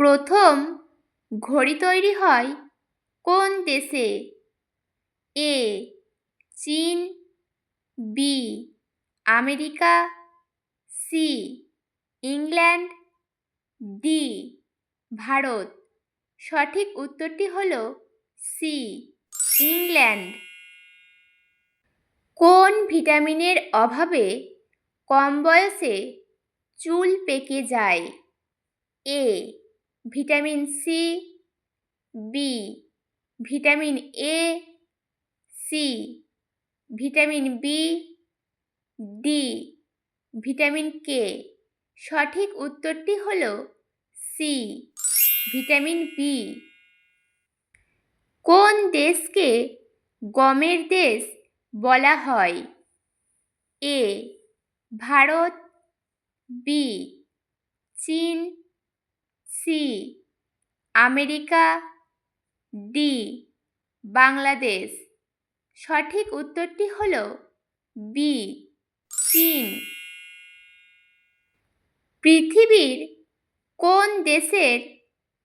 প্রথম ঘড়ি তৈরি হয় কোন দেশে? এ, চীন, B, America, C, England, D, Bharat. সঠিক উত্তরটি হল সি, ইংল্যান্ড। কোন ভিটামিনের অভাবে কম বয়সে চুল পেকে যায়? A vitamin C B vitamin A C vitamin B D vitamin K সঠিক উত্তরটি হল সি ভিটামিন বি কোন দেশকে গমের দেশ বলা হয়? এ ভারত বি চীন সি আমেরিকা ডি বাংলাদেশ। সঠিক উত্তরটি হল বি চীন। পৃথিবীর কোন দেশের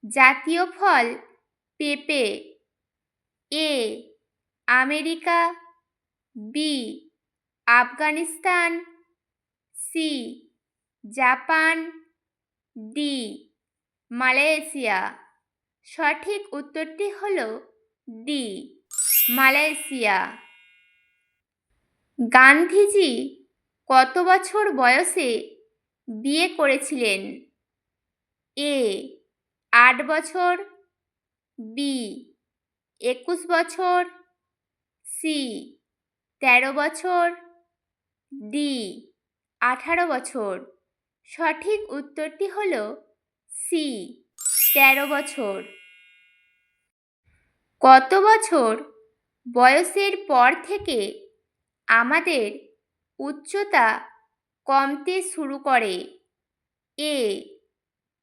জাতীয় ফল পেঁপে? A America. B Afghanistan. C Japan. D Malaysia. সঠিক উত্তরটি হল ডি, মালয়েশিয়া। গান্ধীজি কত বছর বয়সে বিয়ে করেছিলেন? এ, আট বছর, বি, একুশ বছর, সি, তেরো বছর, ডি, আঠারো বছর। সঠিক উত্তরটি হল সি, তেরো বছর। কত বছর বয়সের পর থেকে আমাদের উচ্চতা কমতে শুরু করে? এ,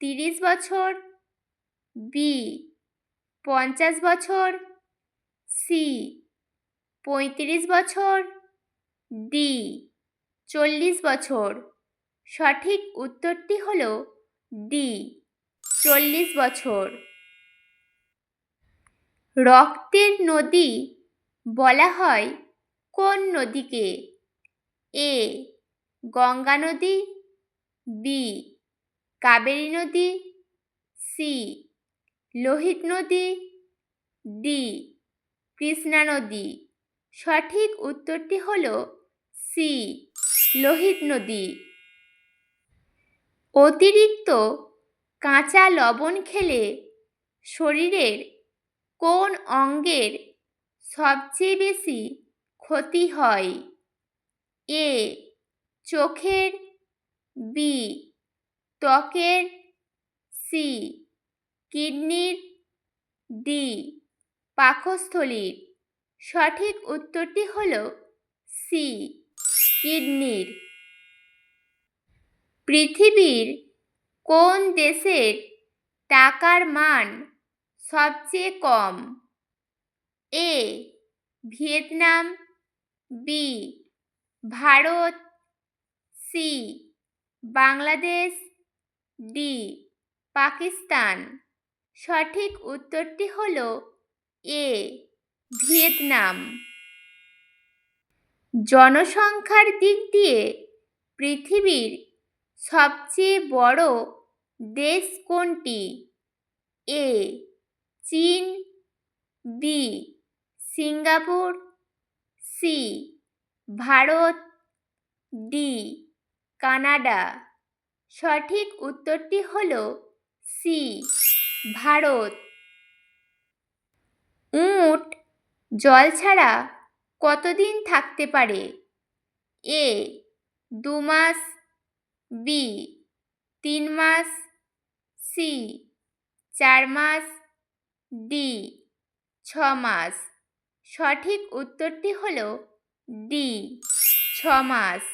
তিরিশ বছর, বি, পঞ্চাশ বছর, সি, পঁয়ত্রিশ বছর, ডি, চল্লিশ বছর। সঠিক উত্তরটি হল ডি। চল্লিশ বছর। রক্তের নদী বলা হয় কোন নদীকে? এ, গঙ্গা নদী, বি, কাবেরী নদী, সি, লোহিত নদী, ডি, কৃষ্ণা নদী। সঠিক উত্তরটি হল সি, লোহিত নদী। অতিরিক্ত কাঁচা লবণ খেলে শরীরের কোন অঙ্গের সবচেয়ে বেশি ক্ষতি হয়? এ, চোখের, বি, ত্বকের, সি, কিডনির, ডি, পাকস্থলীর। সঠিক উত্তরটি হল সি, কিডনির। পৃথিবীর কোন দেশের টাকার মান সবচেয়ে কম? A, Vietnam, B, Bharat, C, Bangladesh, D, Pakistan. সঠিক উত্তরটি হল এ, ভিয়েতনাম। জনসংখ্যার দিক দিয়ে পৃথিবীর সবচেয়ে বড় দেশ কোনটি? এ, চীন, B, Singapore, C, Bharat, D, Canada. সঠিক উত্তরটি হল সি, ভারত। উট, জল ছাড়া কতদিন থাকতে পারে? এ, দু মাস বি তিন মাস সি চার মাস ডি ছ মাস। সঠিক উত্তরটি হল ডি ছ মাস।